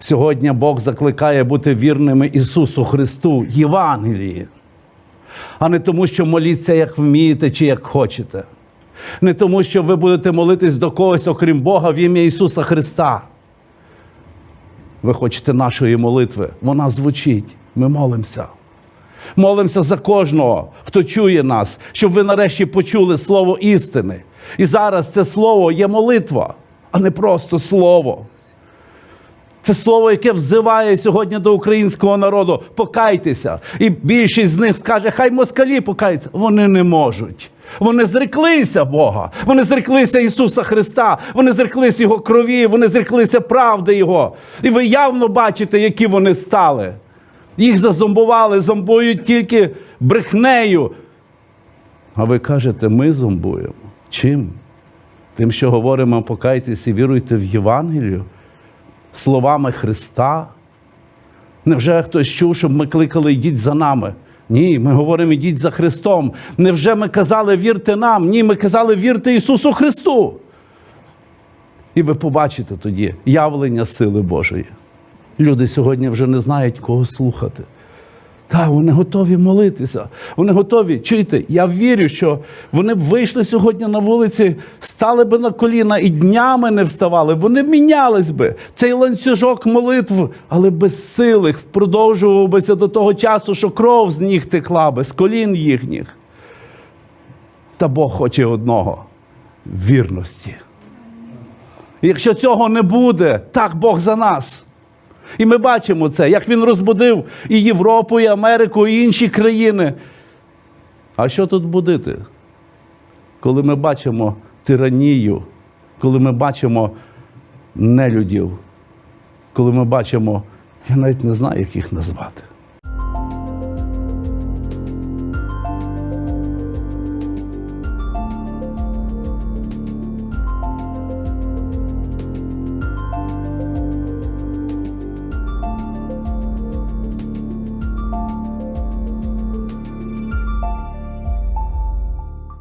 Сьогодні Бог закликає бути вірними Ісусу Христу, Євангелії, а не тому, що моліться, як вмієте чи як хочете. Не тому, що ви будете молитись до когось, окрім Бога, в ім'я Ісуса Христа. Ви хочете нашої молитви. Вона звучить. Ми молимося. Молимося за кожного, хто чує нас, щоб ви нарешті почули слово істини. І зараз це слово є молитва, а не просто слово. Це слово, яке взиває сьогодні до українського народу. Покайтеся. І більшість з них скаже, хай москалі покаються. Вони не можуть. Вони зреклися Бога, вони зреклися Ісуса Христа, вони зреклися Його крові, вони зреклися правди Його. І ви явно бачите, які вони стали. Їх зазомбували, зомбують тільки брехнею. А ви кажете, ми зомбуємо. Чим? Тим, що говоримо, покайтесь і віруйте в Євангелію, словами Христа. Невже хтось чув, щоб ми кликали йдіть за нами? Ні, ми говоримо, йдіть за Христом. Невже ми казали вірте нам? Ні, ми казали вірте Ісусу Христу. І ви побачите тоді явлення сили Божої. Люди сьогодні вже не знають, кого слухати. Так, вони готові молитися. Вони готові. Чуєте, я вірю, що вони б вийшли сьогодні на вулиці, стали би на коліна і днями не вставали. Вони б мінялись би. Цей ланцюжок молитв, але безсилих продовжував бися до того часу, що кров з ніг текла би, з колін їхніх. Та Бог хоче одного вірності. Якщо цього не буде, так Бог за нас. І ми бачимо це, як він розбудив і Європу, і Америку, і інші країни. А що тут будити? Коли ми бачимо тиранію, коли ми бачимо нелюдів, коли ми бачимо, я навіть не знаю, як їх назвати.